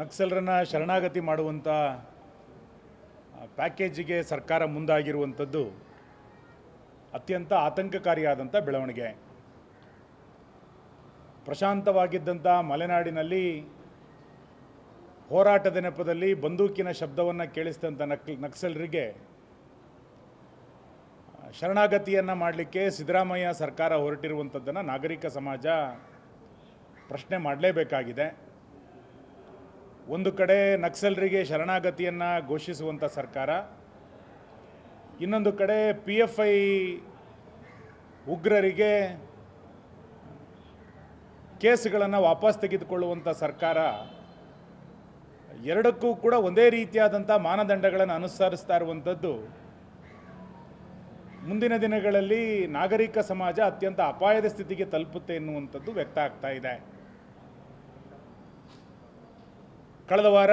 ನಕ್ಸಲರನ್ನ ಶರಣಾಗತಿ ಮಾಡುವಂಥ ಪ್ಯಾಕೇಜಿಗೆ ಸರ್ಕಾರ ಮುಂದಾಗಿರುವಂಥದ್ದು ಅತ್ಯಂತ ಆತಂಕಕಾರಿಯಾದಂಥ ಬೆಳವಣಿಗೆ. ಪ್ರಶಾಂತವಾಗಿದ್ದಂಥ ಮಲೆನಾಡಿನಲ್ಲಿ ಹೋರಾಟದ ನೆಪದಲ್ಲಿ ಬಂದೂಕಿನ ಶಬ್ದವನ್ನು ಕೇಳಿಸಿದಂಥ ನಕ್ ನಕ್ಸಲರಿಗೆ ಶರಣಾಗತಿಯನ್ನು ಮಾಡಲಿಕ್ಕೆ ಸಿದ್ದರಾಮಯ್ಯ ಸರ್ಕಾರ ಹೊರಟಿರುವಂಥದ್ದನ್ನು ನಾಗರಿಕ ಸಮಾಜ ಪ್ರಶ್ನೆ ಮಾಡಲೇಬೇಕಾಗಿದೆ. ಒಂದು ಕಡೆ ನಕ್ಸಲರಿಗೆ ಶರಣಾಗತಿಯನ್ನು ಘೋಷಿಸುವಂಥ ಸರ್ಕಾರ, ಇನ್ನೊಂದು ಕಡೆ ಪಿ ಎಫ್ ಐ ಉಗ್ರರಿಗೆ ಕೇಸ್ಗಳನ್ನು ವಾಪಸ್ ತೆಗೆದುಕೊಳ್ಳುವಂಥ ಸರ್ಕಾರ, ಎರಡಕ್ಕೂ ಕೂಡ ಒಂದೇ ರೀತಿಯಾದಂಥ ಮಾನದಂಡಗಳನ್ನು ಅನುಸರಿಸ್ತಾ ಇರುವಂಥದ್ದು ಮುಂದಿನ ದಿನಗಳಲ್ಲಿ ನಾಗರಿಕ ಸಮಾಜ ಅತ್ಯಂತ ಅಪಾಯದ ಸ್ಥಿತಿಗೆ ತಲುಪುತ್ತೆ ಎನ್ನುವಂಥದ್ದು ವ್ಯಕ್ತ ಆಗ್ತಾ ಇದೆ. ಕಳೆದ ವಾರ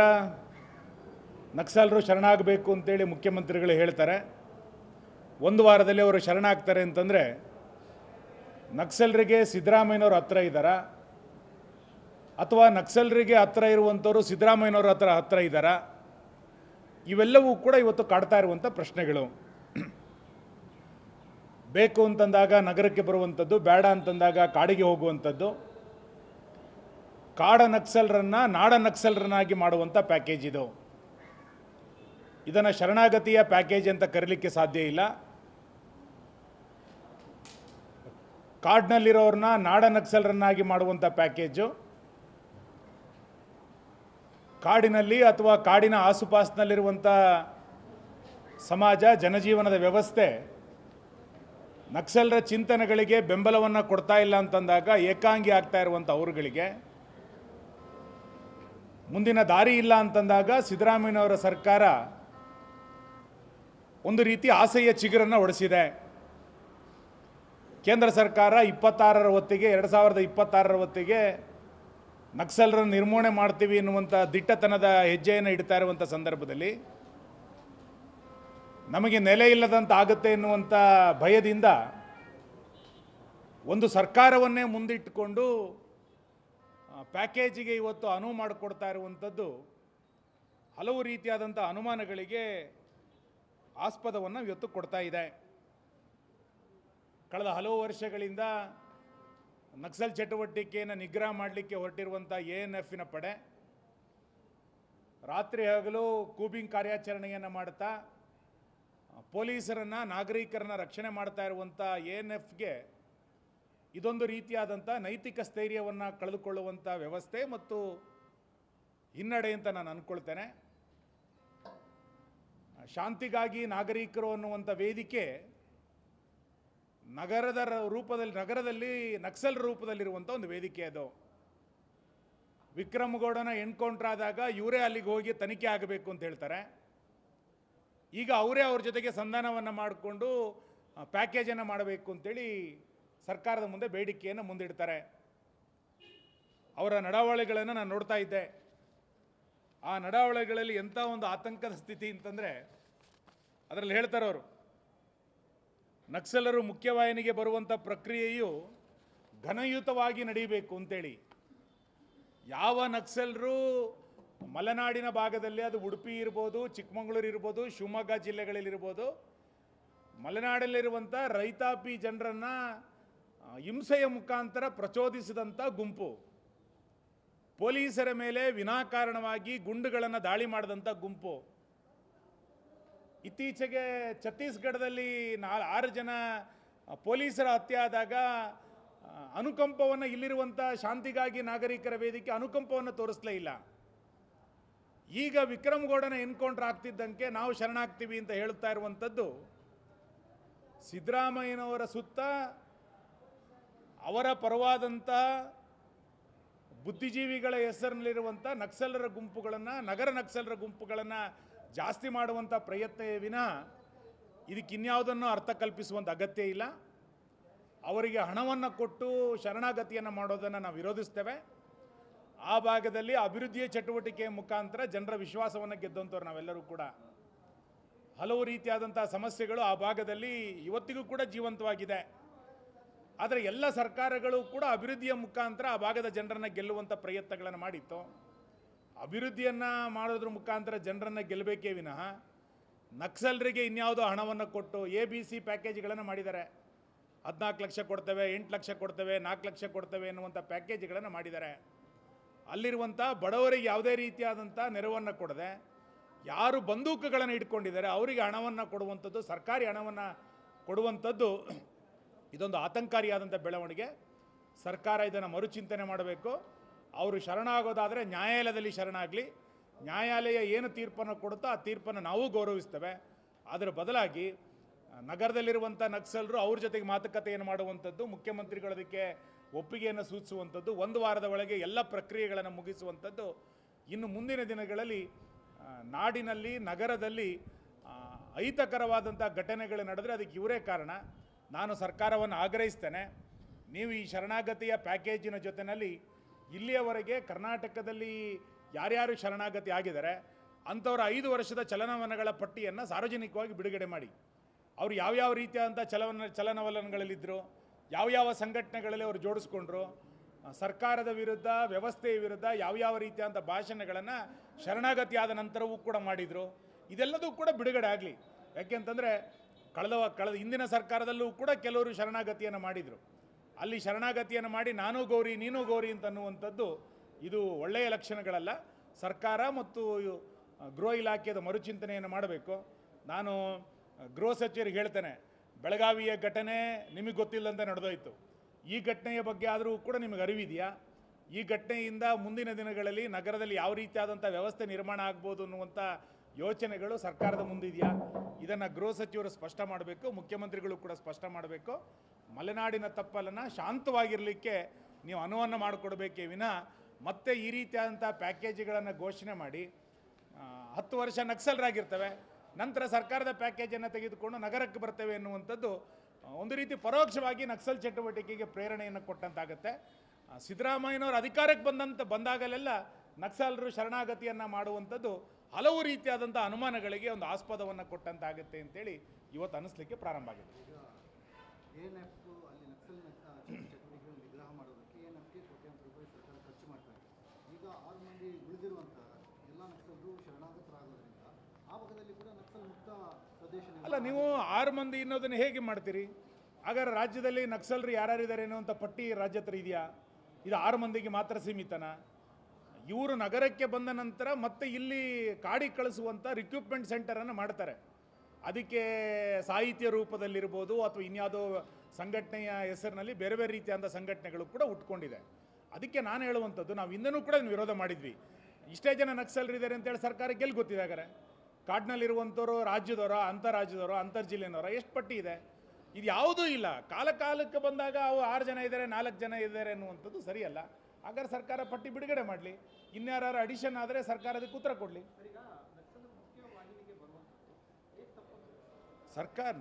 ನಕ್ಸಲರು ಶರಣಾಗಬೇಕು ಅಂತೇಳಿ ಮುಖ್ಯಮಂತ್ರಿಗಳು ಹೇಳ್ತಾರೆ. ಒಂದು ವಾರದಲ್ಲಿ ಅವರು ಶರಣಾಗ್ತಾರೆ ಅಂತಂದರೆ ನಕ್ಸಲರಿಗೆ ಸಿದ್ದರಾಮಯ್ಯನವ್ರ ಹತ್ರ ಇದ್ದಾರಾ? ಅಥವಾ ನಕ್ಸಲರಿಗೆ ಹತ್ರ ಇರುವಂಥವರು ಸಿದ್ದರಾಮಯ್ಯನವರ ಹತ್ರ ಹತ್ರ ಇದ್ದಾರಾ? ಇವೆಲ್ಲವೂ ಕೂಡ ಇವತ್ತು ಕಾಡ್ತಾ ಇರುವಂಥ ಪ್ರಶ್ನೆಗಳು. ಬೇಕು ಅಂತಂದಾಗ ನಗರಕ್ಕೆ ಬರುವಂಥದ್ದು, ಬೇಡ ಅಂತಂದಾಗ ಕಾಡಿಗೆ ಹೋಗುವಂಥದ್ದು ಕಾಡ ನಕ್ಸಲರನ್ನ ನಾಡ ನಕ್ಸಲರನ್ನಾಗಿ ಮಾಡುವಂಥ ಪ್ಯಾಕೇಜ್ ಇದು. ಇದನ್ನು ಶರಣಾಗತಿಯ ಪ್ಯಾಕೇಜ್ ಅಂತ ಕರೀಲಿಕ್ಕೆ ಸಾಧ್ಯ ಇಲ್ಲ. ಕಾಡ್ನಲ್ಲಿರೋರನ್ನ ನಾಡ ನಕ್ಸಲರನ್ನಾಗಿ ಮಾಡುವಂಥ ಪ್ಯಾಕೇಜು. ಕಾಡಿನಲ್ಲಿ ಅಥವಾ ಕಾಡಿನ ಆಸುಪಾಸಿನಲ್ಲಿರುವಂಥ ಸಮಾಜ, ಜನಜೀವನದ ವ್ಯವಸ್ಥೆ ನಕ್ಸಲರ ಚಿಂತನೆಗಳಿಗೆ ಬೆಂಬಲವನ್ನು ಕೊಡ್ತಾ ಇಲ್ಲ ಅಂತಂದಾಗ ಏಕಾಂಗಿ ಆಗ್ತಾ ಇರುವಂಥ ಅವರುಗಳಿಗೆ ಮುಂದಿನ ದಾರಿ ಇಲ್ಲ ಅಂತಂದಾಗ ಸಿದ್ದರಾಮಯ್ಯನವರ ಸರ್ಕಾರ ಒಂದು ರೀತಿ ಆಸೆಯ ಚಿಗುರನ್ನು ಹೊಡೆಸಿದೆ ಕೇಂದ್ರ ಸರ್ಕಾರ ಇಪ್ಪತ್ತಾರರ ಹೊತ್ತಿಗೆ, ಎರಡು ಸಾವಿರದ ಇಪ್ಪತ್ತಾರರ ಹೊತ್ತಿಗೆ ನಕ್ಸಲರನ್ನು ನಿರ್ಮೂಲನೆ ಮಾಡ್ತೀವಿ ಎನ್ನುವಂಥ ದಿಟ್ಟತನದ ಹೆಜ್ಜೆಯನ್ನು ಇಡ್ತಾ ಇರುವಂಥ ಸಂದರ್ಭದಲ್ಲಿ ನಮಗೆ ನೆಲೆ ಇಲ್ಲದಂತ ಆಗುತ್ತೆ ಎನ್ನುವಂಥ ಭಯದಿಂದ ಒಂದು ಸರ್ಕಾರವನ್ನೇ ಮುಂದಿಟ್ಟುಕೊಂಡು ಪ್ಯಾಕೇಜಿಗೆ ಇವತ್ತು ಅನುವು ಮಾಡಿಕೊಡ್ತಾ ಇರುವಂಥದ್ದು ಹಲವು ರೀತಿಯಾದಂಥ ಅನುಮಾನಗಳಿಗೆ ಆಸ್ಪದವನ್ನು ಇವತ್ತು ಕೊಡ್ತಾ ಇದೆ. ಕಳೆದ ಹಲವು ವರ್ಷಗಳಿಂದ ನಕ್ಸಲ್ ಚಟುವಟಿಕೆಯನ್ನು ನಿಗ್ರಹ ಮಾಡಲಿಕ್ಕೆ ಹೊರಟಿರುವಂಥ ಎ ಎನ್ ಎಫಿನ ಪಡೆ ರಾತ್ರಿ ಹಗಲು ಕೂಬಿಂಗ್ ಕಾರ್ಯಾಚರಣೆಯನ್ನು ಮಾಡ್ತಾ ಪೊಲೀಸರನ್ನು ನಾಗರಿಕರನ್ನ ರಕ್ಷಣೆ ಮಾಡ್ತಾ ಇರುವಂಥ ಎ ಎನ್ ಎಫ್ಗೆ ಇದೊಂದು ರೀತಿಯಾದಂಥ ನೈತಿಕ ಸ್ಥೈರ್ಯವನ್ನು ಕಳೆದುಕೊಳ್ಳುವಂಥ ವ್ಯವಸ್ಥೆ ಮತ್ತು ಹಿನ್ನಡೆ ಅಂತ ನಾನು ಅಂದ್ಕೊಳ್ತೇನೆ ಶಾಂತಿಗಾಗಿ ನಾಗರಿಕರು ಅನ್ನುವಂಥ ವೇದಿಕೆ ನಗರದ ರೂಪದಲ್ಲಿ, ನಗರದಲ್ಲಿ ನಕ್ಸಲ್ ರೂಪದಲ್ಲಿರುವಂಥ ಒಂದು ವೇದಿಕೆ ಅದು. ವಿಕ್ರಮಗೌಡನ ಎನ್ಕೌಂಟರ್ ಆದಾಗ ಇವರೇ ಅಲ್ಲಿಗೆ ಹೋಗಿ ತನಿಖೆ ಆಗಬೇಕು ಅಂತ ಹೇಳ್ತಾರೆ. ಈಗ ಅವರೇ ಅವ್ರ ಜೊತೆಗೆ ಸಂಧಾನವನ್ನು ಮಾಡಿಕೊಂಡು ಪ್ಯಾಕೇಜನ್ನು ಮಾಡಬೇಕು ಅಂತೇಳಿ ಸರ್ಕಾರದ ಮುಂದೆ ಬೇಡಿಕೆಯನ್ನು ಮುಂದಿಡ್ತಾರೆ. ಅವರ ನಡಾವಳಿಗಳನ್ನು ನಾನು ನೋಡ್ತಾ ಇದ್ದೆ. ಆ ನಡಾವಳಿಗಳಲ್ಲಿ ಎಂಥ ಒಂದು ಆತಂಕದ ಸ್ಥಿತಿ ಅಂತಂದರೆ, ಅದರಲ್ಲಿ ಹೇಳ್ತಾರೆ ಅವರು, ನಕ್ಸಲರು ಮುಖ್ಯವಾಹಿನಿಗೆ ಬರುವಂಥ ಪ್ರಕ್ರಿಯೆಯು ಘನಯುತವಾಗಿ ನಡೀಬೇಕು ಅಂತೇಳಿ. ಯಾವ ನಕ್ಸಲರು ಮಲೆನಾಡಿನ ಭಾಗದಲ್ಲಿ ಅದು ಉಡುಪಿ ಇರ್ಬೋದು, ಚಿಕ್ಕಮಗಳೂರು ಇರ್ಬೋದು, ಶಿವಮೊಗ್ಗ ಜಿಲ್ಲೆಗಳಲ್ಲಿರ್ಬೋದು ಮಲೆನಾಡಲ್ಲಿರುವಂಥ ರೈತಾಪಿ ಜನರನ್ನು ಹಿಂಸೆಯ ಮುಖಾಂತರ ಪ್ರಚೋದಿಸಿದಂಥ ಗುಂಪು. ಪೊಲೀಸರ ಮೇಲೆ ವಿನಾಕಾರಣವಾಗಿ ಗುಂಡುಗಳನ್ನು ದಾಳಿ ಮಾಡಿದಂಥ ಗುಂಪು. ಇತ್ತೀಚೆಗೆ ಛತ್ತೀಸ್ಗಢದಲ್ಲಿ ನಾ, ಆರು ಜನ ಪೊಲೀಸರ ಹತ್ಯೆ ಆದಾಗ ಅನುಕಂಪವನ್ನು ಇಲ್ಲಿರುವಂಥ ಶಾಂತಿಗಾಗಿ ನಾಗರಿಕರ ವೇದಿಕೆ ಅನುಕಂಪವನ್ನು ತೋರಿಸಲೇ ಇಲ್ಲ. ಈಗ ವಿಕ್ರಮಗೌಡನ ಎನ್ಕೌಂಟ್ರ್ ಆಗ್ತಿದ್ದಂಗೆ ನಾವು ಶರಣಾಗ್ತೀವಿ ಅಂತ ಹೇಳ್ತಾ ಇರುವಂಥದ್ದು ಸಿದ್ದರಾಮಯ್ಯನವರ ಸುತ್ತ ಅವರ ಪರವಾದಂಥ ಬುದ್ಧಿಜೀವಿಗಳ ಹೆಸರಿನಲ್ಲಿರುವಂಥ ನಕ್ಸಲರ ಗುಂಪುಗಳನ್ನು, ನಗರ ನಕ್ಸಲರ ಗುಂಪುಗಳನ್ನು ಜಾಸ್ತಿ ಮಾಡುವಂಥ ಪ್ರಯತ್ನ ವಿನ ಇದಕ್ಕೆ ಇನ್ಯಾವುದನ್ನು ಅರ್ಥ ಕಲ್ಪಿಸುವಂಥ ಅಗತ್ಯ ಇಲ್ಲ. ಅವರಿಗೆ ಹಣವನ್ನು ಕೊಟ್ಟು ಶರಣಾಗತಿಯನ್ನು ಮಾಡೋದನ್ನು ನಾವು ವಿರೋಧಿಸ್ತೇವೆ. ಆ ಭಾಗದಲ್ಲಿ ಅಭಿವೃದ್ಧಿಯ ಚಟುವಟಿಕೆಯ ಮುಖಾಂತರ ಜನರ ವಿಶ್ವಾಸವನ್ನು ಗೆದ್ದಂಥವ್ರು ನಾವೆಲ್ಲರೂ ಕೂಡ. ಹಲವು ರೀತಿಯಾದಂಥ ಸಮಸ್ಯೆಗಳು ಆ ಭಾಗದಲ್ಲಿ ಇವತ್ತಿಗೂ ಕೂಡ ಜೀವಂತವಾಗಿದೆ. ಆದರೆ ಎಲ್ಲ ಸರ್ಕಾರಗಳು ಕೂಡ ಅಭಿವೃದ್ಧಿಯ ಮುಖಾಂತರ ಆ ಭಾಗದ ಜನರನ್ನು ಗೆಲ್ಲುವಂಥ ಪ್ರಯತ್ನಗಳನ್ನು ಮಾಡಿತ್ತು. ಅಭಿವೃದ್ಧಿಯನ್ನು ಮಾಡೋದ್ರ ಮುಖಾಂತರ ಜನರನ್ನು ಗೆಲ್ಲಬೇಕೇ ವಿನಃ ನಕ್ಸಲರಿಗೆ ಇನ್ಯಾವುದೋ ಹಣವನ್ನು ಕೊಟ್ಟು ಎ ಬಿ ಸಿ ಪ್ಯಾಕೇಜ್ಗಳನ್ನು ಮಾಡಿದ್ದಾರೆ. ಹದಿನಾಲ್ಕು ಲಕ್ಷ ಕೊಡ್ತೇವೆ, ಎಂಟು ಲಕ್ಷ ಕೊಡ್ತೇವೆ, ನಾಲ್ಕು ಲಕ್ಷ ಕೊಡ್ತೇವೆ ಎನ್ನುವಂಥ ಪ್ಯಾಕೇಜ್ಗಳನ್ನು ಮಾಡಿದ್ದಾರೆ. ಅಲ್ಲಿರುವಂಥ ಬಡವರಿಗೆ ಯಾವುದೇ ರೀತಿಯಾದಂಥ ನೆರವನ್ನು ಕೊಡದೆ ಯಾರು ಬಂದೂಕುಗಳನ್ನು ಇಟ್ಕೊಂಡಿದ್ದಾರೆ, ಅವರಿಗೆ ಹಣವನ್ನು ಕೊಡುವಂಥದ್ದು, ಸರ್ಕಾರಿ ಹಣವನ್ನು ಕೊಡುವಂಥದ್ದು ಇದೊಂದು ಆತಂಕಾರಿಯಾದಂಥ ಬೆಳವಣಿಗೆ. ಸರ್ಕಾರ ಇದನ್ನು ಮರುಚಿಂತನೆ ಮಾಡಬೇಕು. ಅವರು ಶರಣಾಗೋದಾದರೆ ನ್ಯಾಯಾಲಯದಲ್ಲಿ ಶರಣಾಗಲಿ. ನ್ಯಾಯಾಲಯ ಏನು ತೀರ್ಪನ್ನು ಕೊಡುತ್ತೋ ಆ ತೀರ್ಪನ್ನು ನಾವು ಗೌರವಿಸ್ತೇವೆ. ಅದರ ಬದಲಾಗಿ ನಗರದಲ್ಲಿರುವಂಥ ನಕ್ಸಲರು ಅವ್ರ ಜೊತೆಗೆ ಮಾತುಕತೆಯನ್ನು ಮಾಡುವಂಥದ್ದು ಮುಖ್ಯಮಂತ್ರಿಗಳದಕ್ಕೆ ಒಪ್ಪಿಗೆಯನ್ನು ಸೂಚಿಸುವಂಥದ್ದು, ಒಂದು ವಾರದ ಒಳಗೆ ಎಲ್ಲ ಪ್ರಕ್ರಿಯೆಗಳನ್ನು ಮುಗಿಸುವಂಥದ್ದು, ಇನ್ನು ಮುಂದಿನ ದಿನಗಳಲ್ಲಿ ನಾಡಿನಲ್ಲಿ, ನಗರದಲ್ಲಿ ಅಹಿತಕರವಾದಂಥ ಘಟನೆಗಳು ನಡೆದರೆ ಅದಕ್ಕೆ ಇವರೇ ಕಾರಣ. ನಾನು ಸರ್ಕಾರವನ್ನು ಆಗ್ರಹಿಸ್ತೇನೆ. ನೀವು ಈ ಶರಣಾಗತಿಯ ಪ್ಯಾಕೇಜಿನ ಜೊತೆಯಲ್ಲಿ ಇಲ್ಲಿಯವರೆಗೆ ಕರ್ನಾಟಕದಲ್ಲಿ ಯಾರ್ಯಾರು ಶರಣಾಗತಿ ಆಗಿದ್ದಾರೆ, ಅಂಥವರ ಐದು ವರ್ಷದ ಚಲನವಲನಗಳ ಪಟ್ಟಿಯನ್ನು ಸಾರ್ವಜನಿಕವಾಗಿ ಬಿಡುಗಡೆ ಮಾಡಿ. ಅವರು ಯಾವ್ಯಾವ ರೀತಿಯಾದಂಥ ಚಲನ ಚಲನವಲನಗಳಲ್ಲಿದ್ದರು ಯಾವ್ಯಾವ ಸಂಘಟನೆಗಳಲ್ಲಿ ಅವರು ಜೋಡಿಸ್ಕೊಂಡ್ರು, ಸರ್ಕಾರದ ವಿರುದ್ಧ, ವ್ಯವಸ್ಥೆಯ ವಿರುದ್ಧ ಯಾವ್ಯಾವ ರೀತಿಯಾದಂಥ ಭಾಷಣಗಳನ್ನು ಶರಣಾಗತಿಯಾದ ನಂತರವೂ ಕೂಡ ಮಾಡಿದರು. ಇದೆಲ್ಲದೂ ಕೂಡ ಬಿಡುಗಡೆ ಆಗಲಿ. ಯಾಕೆಂತಂದರೆ ಕಳೆದ ಕಳೆದ ಹಿಂದಿನ ಸರ್ಕಾರದಲ್ಲೂ ಕೂಡ ಕೆಲವರು ಶರಣಾಗತಿಯನ್ನು ಮಾಡಿದರು. ಅಲ್ಲಿ ಶರಣಾಗತಿಯನ್ನು ಮಾಡಿ ನಾನು ಗೌರಿ, ನೀನು ಗೌರಿ ಅಂತ ಅನ್ನುವಂಥದ್ದು ಇದು ಒಳ್ಳೆಯ ಲಕ್ಷಣಗಳಲ್ಲ. ಸರ್ಕಾರ ಮತ್ತು ಗೃಹ ಇಲಾಖೆಯ ಮರುಚಿಂತನೆಯನ್ನು ಮಾಡಬೇಕು. ನಾನು ಗೃಹ ಸಚಿವರಿಗೆ ಹೇಳ್ತೇನೆ, ಬೆಳಗಾವಿಯ ಘಟನೆ ನಿಮಗೆ ಗೊತ್ತಿಲ್ಲದಂತೆ ನಡೆದೋಯ್ತು. ಈ ಘಟನೆಯ ಬಗ್ಗೆ ಆದರೂ ಕೂಡ ನಿಮಗೆ ಅರಿವಿದೆಯಾ? ಈ ಘಟನೆಯಿಂದ ಮುಂದಿನ ದಿನಗಳಲ್ಲಿ ನಗರದಲ್ಲಿ ಯಾವ ರೀತಿಯಾದಂಥ ವ್ಯವಸ್ಥೆ ನಿರ್ಮಾಣ ಆಗ್ಬೋದು ಅನ್ನುವಂಥ ಯೋಚನೆಗಳು ಸರ್ಕಾರದ ಮುಂದಿದೆಯಾ? ಇದನ್ನು ಗೃಹ ಸಚಿವರು ಸ್ಪಷ್ಟ ಮಾಡಬೇಕು, ಮುಖ್ಯಮಂತ್ರಿಗಳು ಕೂಡ ಸ್ಪಷ್ಟ ಮಾಡಬೇಕು. ಮಲೆನಾಡಿನ ತಪ್ಪಲನ್ನು ಶಾಂತವಾಗಿರಲಿಕ್ಕೆ ನೀವು ಅನುವನ್ನು ಮಾಡಿಕೊಡ್ಬೇಕೇ ವಿನ ಮತ್ತೆ ಈ ರೀತಿಯಾದಂಥ ಪ್ಯಾಕೇಜ್ಗಳನ್ನು ಘೋಷಣೆ ಮಾಡಿ. ಹತ್ತು ವರ್ಷ ನಕ್ಸಲರಾಗಿರ್ತವೆ. ನಂತರ ಸರ್ಕಾರದ ಪ್ಯಾಕೇಜನ್ನು ತೆಗೆದುಕೊಂಡು ನಗರಕ್ಕೆ ಬರ್ತವೆ ಎನ್ನುವಂಥದ್ದು ಒಂದು ರೀತಿ ಪರೋಕ್ಷವಾಗಿ ನಕ್ಸಲ್ ಚಟುವಟಿಕೆಗೆ ಪ್ರೇರಣೆಯನ್ನು ಕೊಟ್ಟಂತಾಗುತ್ತೆ. ಸಿದ್ದರಾಮಯ್ಯನವರು ಅಧಿಕಾರಕ್ಕೆ ಬಂದಂತ ಬಂದಾಗಲೆಲ್ಲ ನಕ್ಸಲರು ಶರಣಾಗತಿಯನ್ನು ಮಾಡುವಂಥದ್ದು ಹಲವು ರೀತಿಯಾದಂಥ ಅನುಮಾನಗಳಿಗೆ ಒಂದು ಆಸ್ಪದವನ್ನು ಕೊಟ್ಟಂತಾಗುತ್ತೆ ಅಂತೇಳಿ ಇವತ್ತು ಅನಿಸ್ಲಿಕ್ಕೆ ಪ್ರಾರಂಭ ಆಗಿದೆ. ಅಲ್ಲಿ ನೀವು ಆರು ಮಂದಿ ಇನ್ನೋದನ್ನು ಹೇಗೆ ಮಾಡ್ತೀರಿ? ಹಾಗಾದ್ರೆ ರಾಜ್ಯದಲ್ಲಿ ನಕ್ಸಲ್ರು ಯಾರ್ಯಾರಿದ್ದಾರೆ ಅಂತ ಪಟ್ಟಿ ರಾಜ್ಯ ಹತ್ರ ಇದೆಯಾ? ಇದು ಆರು ಮಂದಿಗೆ ಮಾತ್ರ ಸೀಮಿತನ? ಇವರು ನಗರಕ್ಕೆ ಬಂದ ನಂತರ ಮತ್ತೆ ಇಲ್ಲಿ ಕಾಡಿಗೆ ಕಳಿಸುವಂಥ ರಿಕ್ರೂಟ್ಮೆಂಟ್ ಸೆಂಟರನ್ನು ಮಾಡ್ತಾರೆ. ಅದಕ್ಕೆ ಸಾಹಿತ್ಯ ರೂಪದಲ್ಲಿರ್ಬೋದು ಅಥವಾ ಇನ್ಯಾವುದೋ ಸಂಘಟನೆಯ ಹೆಸರಿನಲ್ಲಿ ಬೇರೆ ಬೇರೆ ರೀತಿಯಾದ ಸಂಘಟನೆಗಳು ಕೂಡ ಉಟ್ಕೊಂಡಿದೆ. ಅದಕ್ಕೆ ನಾನು ಹೇಳುವಂಥದ್ದು, ನಾವು ಇಂದನೂ ಕೂಡ ವಿರೋಧ ಮಾಡಿದ್ವಿ. ಇಷ್ಟೇ ಜನ ನಕ್ಸಲರಿದ್ದಾರೆ ಅಂತೇಳಿ ಸರ್ಕಾರಕ್ಕೆ ಎಲ್ಲಿ ಗೊತ್ತಿದೆ ಹಾಗಾರೆ ಕಾಡಿನಲ್ಲಿರುವಂಥವ್ರು, ರಾಜ್ಯದವರ ಅಂತರಾಜ್ಯದವರ ಅಂತರ್ ಜಿಲ್ಲೆನವರ ಎಷ್ಟು ಪಟ್ಟಿ ಇದೆ? ಇದು ಯಾವುದೂ ಇಲ್ಲ. ಕಾಲ ಕಾಲಕ್ಕೆ ಬಂದಾಗ ಅವು ಆರು ಜನ ಇದ್ದಾರೆ, ನಾಲ್ಕು ಜನ ಇದ್ದಾರೆ ಅನ್ನುವಂಥದ್ದು ಸರಿಯಲ್ಲ. ಹಾಗಾದ್ರೆ ಸರ್ಕಾರ ಪಟ್ಟಿ ಬಿಡುಗಡೆ ಮಾಡಲಿ. ಇನ್ಯಾರು ಅಡಿಷನ್ ಆದರೆ ಸರ್ಕಾರ ಅದಕ್ಕೆ ಉತ್ತರ ಕೊಡಲಿ. ಸರ್ಕಾರ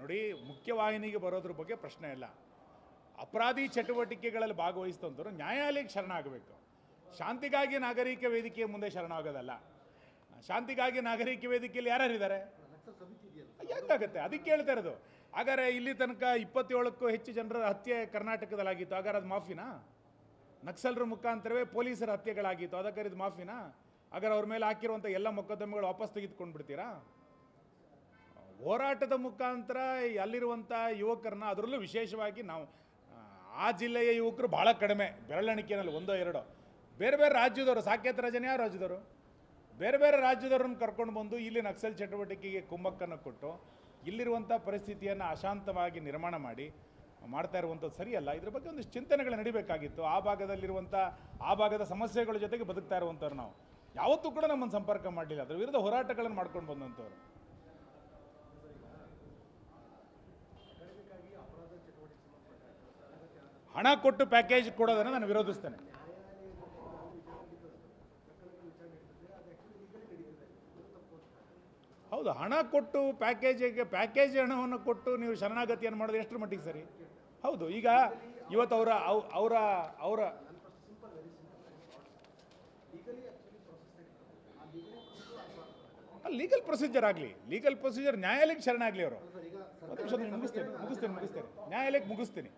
ನೋಡಿ ಮುಖ್ಯವಾಹಿನಿಗೆ ಬರೋದ್ರ ಬಗ್ಗೆ ಪ್ರಶ್ನೆ ಇಲ್ಲ. ಅಪರಾಧಿ ಚಟುವಟಿಕೆಗಳಲ್ಲಿ ಭಾಗವಹಿಸಿದಂಥವ್ರು ನ್ಯಾಯಾಲಯಕ್ಕೆ ಶರಣಾಗಬೇಕು ಶಾಂತಿಗಾಗಿ ನಾಗರಿಕ ವೇದಿಕೆಯ ಮುಂದೆ ಶರಣಾಗೋದಲ್ಲ ಶಾಂತಿಗಾಗಿ ನಾಗರಿಕ ವೇದಿಕೆಯಲ್ಲಿ ಯಾರ್ಯಾರಿದ್ದಾರೆ? ಹೆಂಗಾಗುತ್ತೆ ಅದಕ್ಕೆ ಹೇಳ್ತಾ ಇರೋದು. ಹಾಗಾದ್ರೆ ಇಲ್ಲಿ ತನಕ ಇಪ್ಪತ್ತೇಳಕ್ಕೂ ಹೆಚ್ಚು ಜನರ ಹತ್ಯೆ ಕರ್ನಾಟಕದಲ್ಲಾಗಿತ್ತು. ಹಾಗಾದ್ರೆ ಅದು ಮಾಫಿನಾ? ನಕ್ಸಲರ ಮುಖಾಂತರವೇ ಪೊಲೀಸರ ಹತ್ಯೆಗಳಾಗಿತ್ತು. ಅದಕ್ಕೆ ಇದು ಮಾಫಿನಾ? ಹಾಗಾದ್ರೆ ಅವ್ರ ಮೇಲೆ ಹಾಕಿರುವಂಥ ಎಲ್ಲ ಮೊಕದ್ದಮೆಗಳು ವಾಪಸ್ ತೆಗೆದುಕೊಂಡು ಬಿಡ್ತೀರಾ ಹೋರಾಟದ ಮುಖಾಂತರ ಅಲ್ಲಿರುವಂಥ ಯುವಕರನ್ನ ಅದರಲ್ಲೂ ವಿಶೇಷವಾಗಿ ನಾವು ಆ, ಜಿಲ್ಲೆಯ ಯುವಕರು ಭಾಳ ಕಡಿಮೆ ಬೆರಳೆಣಿಕೆನಲ್ಲಿ ಒಂದೋ ಎರಡೋ. ಬೇರೆ ಬೇರೆ ರಾಜ್ಯದವರು ಸಾಕೇತ ರಾಜನೇ ಯಾವ ರಾಜ್ಯದವರು? ಬೇರೆ ಬೇರೆ ರಾಜ್ಯದವ್ರನ್ನ ಕರ್ಕೊಂಡು ಬಂದು ಇಲ್ಲಿ ನಕ್ಸಲ್ ಚಟುವಟಿಕೆಗೆ ಕುಮ್ಮಕ್ಕನ್ನು ಕೊಟ್ಟು ಇಲ್ಲಿರುವಂಥ ಪರಿಸ್ಥಿತಿಯನ್ನು ಅಶಾಂತವಾಗಿ ನಿರ್ಮಾಣ ಮಾಡಿ ಮಾಡ್ತಾ ಇರುವಂಥದ್ದು ಸರಿಯಲ್ಲ. ಇದ್ರ ಬಗ್ಗೆ ಒಂದಿಷ್ಟು ಚಿಂತನೆಗಳು ನಡಿಬೇಕಾಗಿತ್ತು. ಆ ಭಾಗದಲ್ಲಿರುವಂಥ, ಆ ಭಾಗದ ಸಮಸ್ಯೆಗಳ ಜೊತೆಗೆ ಬದುಕ್ತಾ ಇರುವಂಥವ್ರು ನಾವು. ಯಾವತ್ತೂ ಕೂಡ ನಮ್ಮನ್ನು ಸಂಪರ್ಕ ಮಾಡಲಿಲ್ಲ. ಅದರ ವಿರುದ್ಧ ಹೋರಾಟಗಳನ್ನು ಮಾಡ್ಕೊಂಡು ಬಂದಂಥವ್ರು. ಹಣ ಕೊಟ್ಟು ಪ್ಯಾಕೇಜ್ ಕೊಡೋದನ್ನು ನಾನು ವಿರೋಧಿಸ್ತೇನೆ ಹೌದು ಹಣ ಕೊಟ್ಟು ಪ್ಯಾಕೇಜಿಗೆ ಪ್ಯಾಕೇಜ್ ಹಣವನ್ನು ಕೊಟ್ಟು ನೀವು ಶರಣಾಗತಿಯನ್ನು ಮಾಡೋದು ಎಷ್ಟರ ಮಟ್ಟಿಗೆ ಸರಿ? ಹೌದು, ಈಗ ಇವತ್ತು ಅವರ ಅವರ ಅವರ ಲೀಗಲ್ ಪ್ರೊಸೀಜರ್ ಆಗಲಿ ಲೀಗಲ್ ಪ್ರೊಸೀಜರ್ ನ್ಯಾಯಾಲಯಕ್ಕೆ ಶರಣಾಗಲಿ ಅವರು. ಮುಗಿಸ್ತೇನೆ ಮುಗಿಸ್ತೇನೆ ಮುಗಿಸ್ತೇನೆ. ನ್ಯಾಯಾಲಯಕ್ಕೆ ಮುಗಿಸ್ತೀನಿ.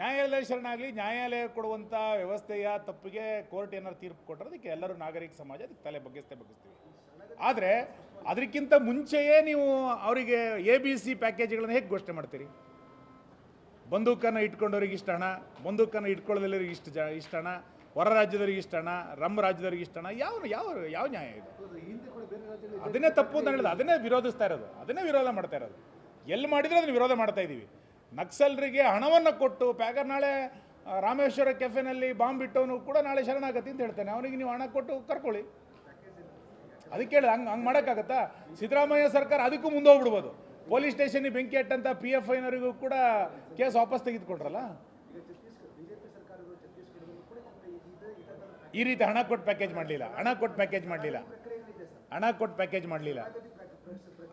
ನ್ಯಾಯಾಲಯ ಶರಣಾಗಲಿ, ನ್ಯಾಯಾಲಯ ಕೊಡುವಂಥ ವ್ಯವಸ್ಥೆಯ ತಪ್ಪಿಗೆ ಕೋರ್ಟ್ ಏನಾದ್ರು ತೀರ್ಪು ಕೊಟ್ಟರೆ ಅದಕ್ಕೆ ಎಲ್ಲರೂ ನಾಗರಿಕ ಸಮಾಜ ಅದಕ್ಕೆ ತಲೆ ಬಗ್ಗಿಸ್ತೇ ಬಗ್ಗಿಸ್ತೀವಿ. ಆದರೆ ಅದಕ್ಕಿಂತ ಮುಂಚೆಯೇ ನೀವು ಅವರಿಗೆ ಎ ಬಿ ಸಿ ಪ್ಯಾಕೇಜ್ಗಳನ್ನು ಹೇಗೆ ಘೋಷಣೆ ಮಾಡ್ತೀರಿ? ಬಂದೂಕನ್ನು ಇಟ್ಕೊಂಡವ್ರಿಗೆ ಇಷ್ಟ ಹಣ, ಬಂದೂಕನ್ನು ಇಟ್ಕೊಳ್ಳೋದಲ್ಲರಿಗೆ ಇಷ್ಟು ಜ, ಇಷ್ಟ ಹಣ, ಹೊರ ರಾಜ್ಯದವ್ರಿಗೆ ಇಷ್ಟ ಹಣ ನಮ್ಮ ರಾಜ್ಯದವ್ರಿಗೆ ಇಷ್ಟ ಹಣ, ಯಾವ ಯಾವ ಯಾವ ನ್ಯಾಯ ಇದು? ಅದನ್ನೇ ತಪ್ಪು ಅಂತ ಹೇಳಿದ ಅದನ್ನೇ ವಿರೋಧಿಸ್ತಾ ಇರೋದು, ಅದನ್ನೇ ವಿರೋಧ ಮಾಡ್ತಾ ಇರೋದು. ಎಲ್ಲಿ ಮಾಡಿದ್ರೆ ಅದನ್ನು ವಿರೋಧ ಮಾಡ್ತಾ ಇದ್ದೀವಿ. ನಕ್ಸಲ್ರಿಗೆ ಹಣವನ್ನು ಕೊಟ್ಟು ಪ್ಯಾಗರ್ ನಾಳೆ ರಾಮೇಶ್ವರ ಕೆಫೆನಲ್ಲಿ ಬಾಂಬ್ ಇಟ್ಟವನು ಕೂಡ ನಾಳೆ ಶರಣಾಗತಿ ಅಂತ ಹೇಳ್ತಾನೆ. ಅವನಿಗೆ ನೀವು ಹಣ ಕೊಟ್ಟು ಕರ್ಕೊಳ್ಳಿ. ಅದಕ್ಕೆ ಹೇಳಿ ಹಂಗೆ ಹಂಗೆ ಮಾಡೋಕ್ಕಾಗತ್ತಾ? ಸಿದ್ದರಾಮಯ್ಯ ಸರ್ಕಾರ ಅದಕ್ಕೂ ಮುಂದೆ ಹೋಗ್ಬಿಡ್ಬೋದು ಪೊಲೀಸ್ ಸ್ಟೇಷನ್ಗೆ ಬೆಂಕಿ ಇಟ್ಟಂಥ ಪಿ ಎಫ್ ಐನವರಿಗೂ ಕೂಡ ಕೇಸ್ ವಾಪಸ್ ತೆಗೆದುಕೊಟ್ರಲ್ಲ? ಈ ರೀತಿ ಹಣ ಕೊಟ್ಟು ಪ್ಯಾಕೇಜ್ ಮಾಡಲಿಲ್ಲ, ಹಣ ಕೊಟ್ಟು ಪ್ಯಾಕೇಜ್ ಮಾಡಲಿಲ್ಲ, ಹಣ ಕೊಟ್ಟು ಪ್ಯಾಕೇಜ್ ಮಾಡಲಿಲ್ಲ,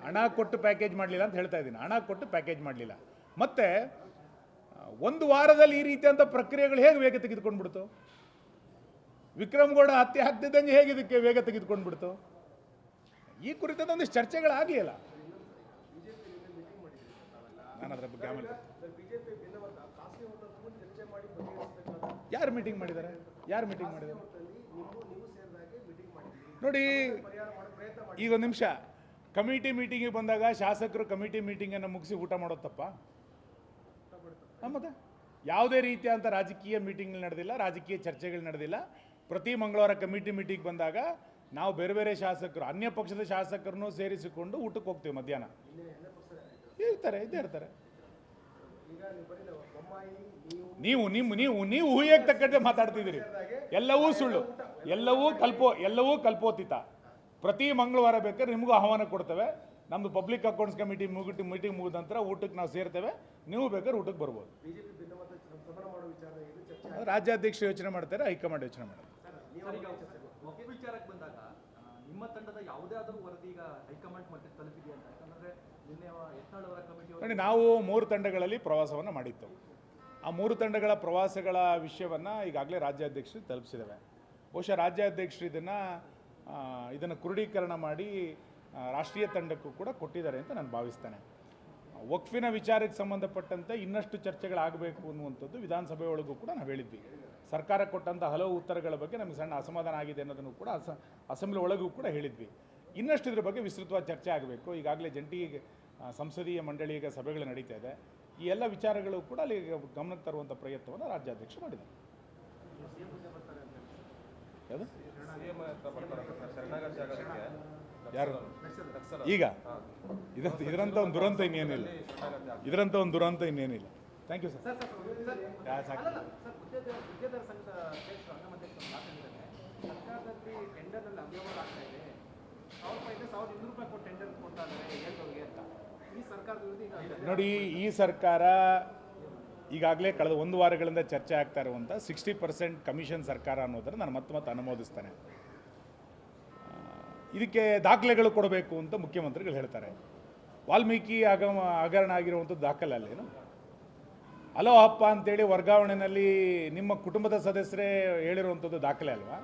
ಹಣ ಕೊಟ್ಟು ಪ್ಯಾಕೇಜ್ ಮಾಡಲಿಲ್ಲ ಅಂತ ಹೇಳ್ತಾ ಇದ್ದೀನಿ. ಹಣ ಕೊಟ್ಟು ಪ್ಯಾಕೇಜ್ ಮಾಡಲಿಲ್ಲ. ಮತ್ತೆ, ಒಂದು ವಾರದಲ್ಲಿ ಈ ರೀತಿಯಾದಂಥ ಪ್ರಕ್ರಿಯೆಗಳು ಹೇಗೆ ವೇಗ ತೆಗೆದುಕೊಂಡ್ಬಿಡ್ತು? ವಿಕ್ರಮ್ ಗೌಡ ಹತ್ಯೆ ಹಾಕ್ತಿದ್ದಂಗೆ ಹೇಗೆ ಇದಕ್ಕೆ ವೇಗ ತೆಗೆದುಕೊಂಡ್ಬಿಡ್ತು? ಈ ಕುರಿತಾದ ಒಂದಿಷ್ಟು ಚರ್ಚೆಗಳಾಗಲಿಲ್ಲ ನಾನು ಅದರ ಬಗ್ಗೆ ಆಮೇಲೆ ಯಾರು ಮೀಟಿಂಗ್ ಮಾಡಿದ್ದಾರೆ ಯಾರು ಮೀಟಿಂಗ್ ಮಾಡಿದ್ದಾರೆ ನೋಡಿ ಈಗ ಒಂದು ನಿಮಿಷ. ಕಮಿಟಿ ಮೀಟಿಂಗಿಗೆ ಬಂದಾಗ ಶಾಸಕರು ಕಮಿಟಿ ಮೀಟಿಂಗನ್ನು ಮುಗಿಸಿ ಊಟ ಮಾಡೋದು ತಪ್ಪ? ಹಾ, ಮತ್ತೆ? ಯಾವುದೇ ರೀತಿಯಾದಂಥ ರಾಜಕೀಯ ಮೀಟಿಂಗ್ ನಡೆದಿಲ್ಲ ರಾಜಕೀಯ ಚರ್ಚೆಗಳು ನಡೆದಿಲ್ಲ. ಪ್ರತಿ ಮಂಗಳವಾರ ಕಮಿಟಿ ಮೀಟಿಂಗ್ ಬಂದಾಗ ನಾವು ಬೇರೆ ಬೇರೆ ಶಾಸಕರು, ಅನ್ಯ ಪಕ್ಷದ ಶಾಸಕರನ್ನು ಸೇರಿಸಿಕೊಂಡು ಊಟಕ್ಕೆ ಹೋಗ್ತೀವಿ ಮಧ್ಯಾಹ್ನ. ಇರ್ತಾರೆ, ಇದ್ದೇ ಇರ್ತಾರೆ. ನೀವು, ನಿಮ್ಮ, ನೀವು ನೀವು ಊಹೆಗೆ ತಕ್ಕಂತೆ ಮಾತಾಡ್ತಿದ್ದೀರಿ. ಎಲ್ಲವೂ ಸುಳ್ಳು, ಎಲ್ಲವೂ ಕಲ್ಪೋ, ಎಲ್ಲವೂ ಕಲ್ಪೋತಿತ. ಪ್ರತಿ ಮಂಗಳವಾರ ಬೇಕಾದ್ರೆ ನಿಮಗೂ ಆಹ್ವಾನ ಕೊಡ್ತೇವೆ. ನಮ್ಮದು ಪಬ್ಲಿಕ್ ಅಕೌಂಟ್ಸ್ ಕಮಿಟಿ ಮುಗಿಟ್ಟು ಮೀಟಿಂಗ್ ಮುಗಿದ ನಂತರ ಊಟಕ್ಕೆ ನಾವು ಸೇರ್ತೇವೆ. ನೀವು ಬೇಕಾದ್ರೆ ಊಟಕ್ಕೆ ಬರ್ಬೋದು. ರಾಜ್ಯಾಧ್ಯಕ್ಷ ರಾಜ್ಯಾಧ್ಯಕ್ಷರು ಯೋಚನೆ ಮಾಡ್ತಾರೆ, ಹೈಕಮಾಂಡ್ ಯೋಚನೆ ಮಾಡ್ತಾರೆ. ವಿಚಾರಕ್ಕೆ ಬಂದಾಗ ನಿಮ್ಮ ತಂಡದ ಯಾವುದೇ ಆದರೂ ವರದಿ ಈಗ ಹೈಕಮಾಂಡ್ ಮಟ್ಟಕ್ಕೆ ತಲುಪಿದೆಯಾ ಅಂತ? ನಿನ್ನೆ ಕಮಿಟಿ ನಾವು ಮೂರು ತಂಡಗಳಲ್ಲಿ ಪ್ರವಾಸವನ್ನು ಮಾಡಿತ್ತು ಆ ಮೂರು ತಂಡಗಳ ಪ್ರವಾಸಗಳ ವಿಷಯವನ್ನು ಈಗಾಗಲೇ ರಾಜ್ಯಾಧ್ಯಕ್ಷರು ತಲುಪಿಸಿದ್ದೇವೆ ಬಹುಶಃ ರಾಜ್ಯಾಧ್ಯಕ್ಷರು ಇದನ್ನು ಇದನ್ನು ಕ್ರೋಢೀಕರಣ ಮಾಡಿ ರಾಷ್ಟ್ರೀಯ ತಂಡಕ್ಕೂ ಕೂಡ ಕೊಟ್ಟಿದ್ದಾರೆ ಅಂತ ನಾನು ಭಾವಿಸ್ತೇನೆ. ವಕ್ಫಿನ ವಿಚಾರಕ್ಕೆ ಸಂಬಂಧಪಟ್ಟಂತೆ ಇನ್ನಷ್ಟು ಚರ್ಚೆಗಳಾಗಬೇಕು ಅನ್ನುವಂಥದ್ದು ವಿಧಾನಸಭೆಯೊಳಗೂ ಕೂಡ ನಾವು ಹೇಳಿದ್ವಿ. ಸರ್ಕಾರ ಕೊಟ್ಟಂಥ ಹಲವು ಉತ್ತರಗಳ ಬಗ್ಗೆ ನಮಗೆ ಸಣ್ಣ ಅಸಮಾಧಾನ ಆಗಿದೆ ಅನ್ನೋದನ್ನು ಕೂಡ ಅಸ, ಅಸೆಂಬ್ಲಿ ಒಳಗೂ ಕೂಡ ಹೇಳಿದ್ವಿ. ಇನ್ನಷ್ಟು ಇದ್ರ ಬಗ್ಗೆ ವಿಸ್ತೃತವಾದ ಚರ್ಚೆ ಆಗಬೇಕು. ಈಗಾಗಲೇ ಜಂಟಿ ಸಂಸದೀಯ ಮಂಡಳಿಯ ಸಭೆಗಳು ನಡೀತಾ ಇದೆ. ಈ ಎಲ್ಲ ವಿಚಾರಗಳು ಕೂಡ ಅಲ್ಲಿ ಗಮನಕ್ಕೆ ತರುವಂಥ ಪ್ರಯತ್ನವನ್ನು ರಾಜ್ಯಾಧ್ಯಕ್ಷ ಮಾಡಿದ್ದಾರೆ. ಯಾರು? ಈಗ? ಇದರಂಥ ಒಂದು ದುರಂತ ಇನ್ನೇನಿಲ್ಲ. ಇದರಂತ ಒಂದು ದುರಂತ ಇನ್ನೇನಿಲ್ಲ. ಥ್ಯಾಂಕ್ ಯು ಸರ್ ಉದ್ಯೋಗದಾರ ಸಂಘದ ಮಾತಾಡಿದ್ದಾರೆ. ಸರ್ಕಾರದಲ್ಲಿ ಟೆಂಡರ್ನಲ್ಲಿ ಅವ್ಯವಹಾರ ಆಗ್ತಾ ಇದೆ. ಸಾವಿರ ರೂಪಾಯಿಂದ ಸಾವಿರದ ಇನ್ನೂರು ರೂಪಾಯಿ ಕೊಟ್ಟು ಟೆಂಡರ್ ಕೊಡ್ತಾ ಇದ್ದಾರೆ ಹೇಳ್ದವ್ರಿಗೆ ಅಂತ. ಈ ಸರ್ಕಾರದ ನೋಡಿ ಈ ಸರ್ಕಾರ ಈಗಾಗಲೇ ಕಳೆದ ಒಂದು ವಾರಗಳಿಂದ ಚರ್ಚೆ ಆಗ್ತಾ ಇರುವಂಥ ಸಿಕ್ಸ್ಟಿ ಪರ್ಸೆಂಟ್ ಕಮಿಷನ್ ಸರ್ಕಾರ ಅನ್ನೋದನ್ನು ನಾನು ಮತ್ತೆ ಮತ್ತೆ ಅನುಮೋದಿಸ್ತೇನೆ. ಇದಕ್ಕೆ ದಾಖಲೆಗಳು ಕೊಡಬೇಕು ಅಂತ ಮುಖ್ಯಮಂತ್ರಿಗಳು ಹೇಳ್ತಾರೆ. ವಾಲ್ಮೀಕಿ ಆಗಮ ಹಗರಣ ಆಗಿರುವಂಥದ್ದು ದಾಖಲೆ ಅಲ್ಲೇನು ಅಲೋ ಅಪ್ಪ ಅಂತೇಳಿ ವರ್ಗಾವಣೆಯಲ್ಲಿ ನಿಮ್ಮ ಕುಟುಂಬದ ಸದಸ್ಯರೇ ಹೇಳಿರುವಂಥದ್ದು ದಾಖಲೆ ಅಲ್ವಾ?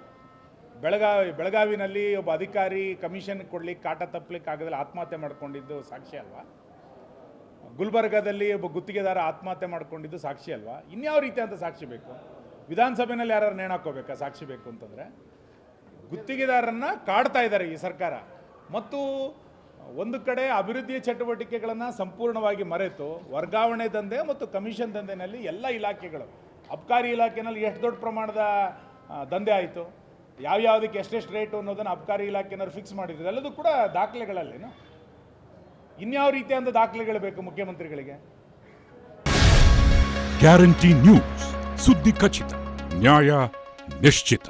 ಬೆಳಗಾವಿ ಬೆಳಗಾವಿನಲ್ಲಿ ಒಬ್ಬ ಅಧಿಕಾರಿ ಕಮಿಷನ್ ಕೊಡ್ಲಿಕ್ಕೆ, ಕಾಟ ತಪ್ಪಲಿಕ್ಕೆ ಆಗದಲ್ಲಿ ಆತ್ಮಹತ್ಯೆ ಮಾಡ್ಕೊಂಡಿದ್ದು ಸಾಕ್ಷಿ ಅಲ್ವಾ? ಗುಲ್ಬರ್ಗಾದಲ್ಲಿ ಒಬ್ಬ ಗುತ್ತಿಗೆದಾರ ಆತ್ಮಹತ್ಯೆ ಮಾಡ್ಕೊಂಡಿದ್ದು ಸಾಕ್ಷಿ ಅಲ್ವಾ? ಇನ್ಯಾವ ರೀತಿ ಅಂತ ಸಾಕ್ಷಿ ಬೇಕು? ವಿಧಾನಸಭೆಯಲ್ಲಿ ಯಾರು ನೇಣು ಹಾಕೋಬೇಕಾ ಸಾಕ್ಷಿ ಬೇಕು ಅಂತಂದರೆ? ಗುತ್ತಿಗೆದಾರರನ್ನ ಕಾಡ್ತಾ ಇದ್ದಾರೆ ಈ ಸರ್ಕಾರ. ಮತ್ತು ಒಂದು ಕಡೆ ಅಭಿವೃದ್ಧಿ ಚಟುವಟಿಕೆಗಳನ್ನು ಸಂಪೂರ್ಣವಾಗಿ ಮರೆತು ವರ್ಗಾವಣೆ ದಂಧೆ ಮತ್ತು ಕಮಿಷನ್ ದಂಧೆಯಲ್ಲಿ ಎಲ್ಲ ಇಲಾಖೆಗಳು, ಅಬ್ಕಾರಿ ಇಲಾಖೆನಲ್ಲಿ ಎಷ್ಟು ದೊಡ್ಡ ಪ್ರಮಾಣದ ದಂಧೆ ಆಯಿತು ಯಾವ್ಯಾವುದಕ್ಕೆ ಎಷ್ಟೆಷ್ಟು ರೇಟು ಅನ್ನೋದನ್ನು ಅಬ್ಕಾರಿ ಇಲಾಖೆನವ್ರು ಫಿಕ್ಸ್ ಮಾಡಿದ್ರು ಎಲ್ಲದೂ ಕೂಡ ದಾಖಲೆಗಳಲ್ಲೇನು? ಇನ್ಯಾವ ರೀತಿಯಾದ ದಾಖಲೆಗಳು ಬೇಕು ಮುಖ್ಯಮಂತ್ರಿಗಳಿಗೆ? ಗ್ಯಾರಂಟಿ ನ್ಯೂಸ್ ಸುದ್ದಿ ಖಚಿತ, ನ್ಯಾಯ ನಿಶ್ಚಿತ.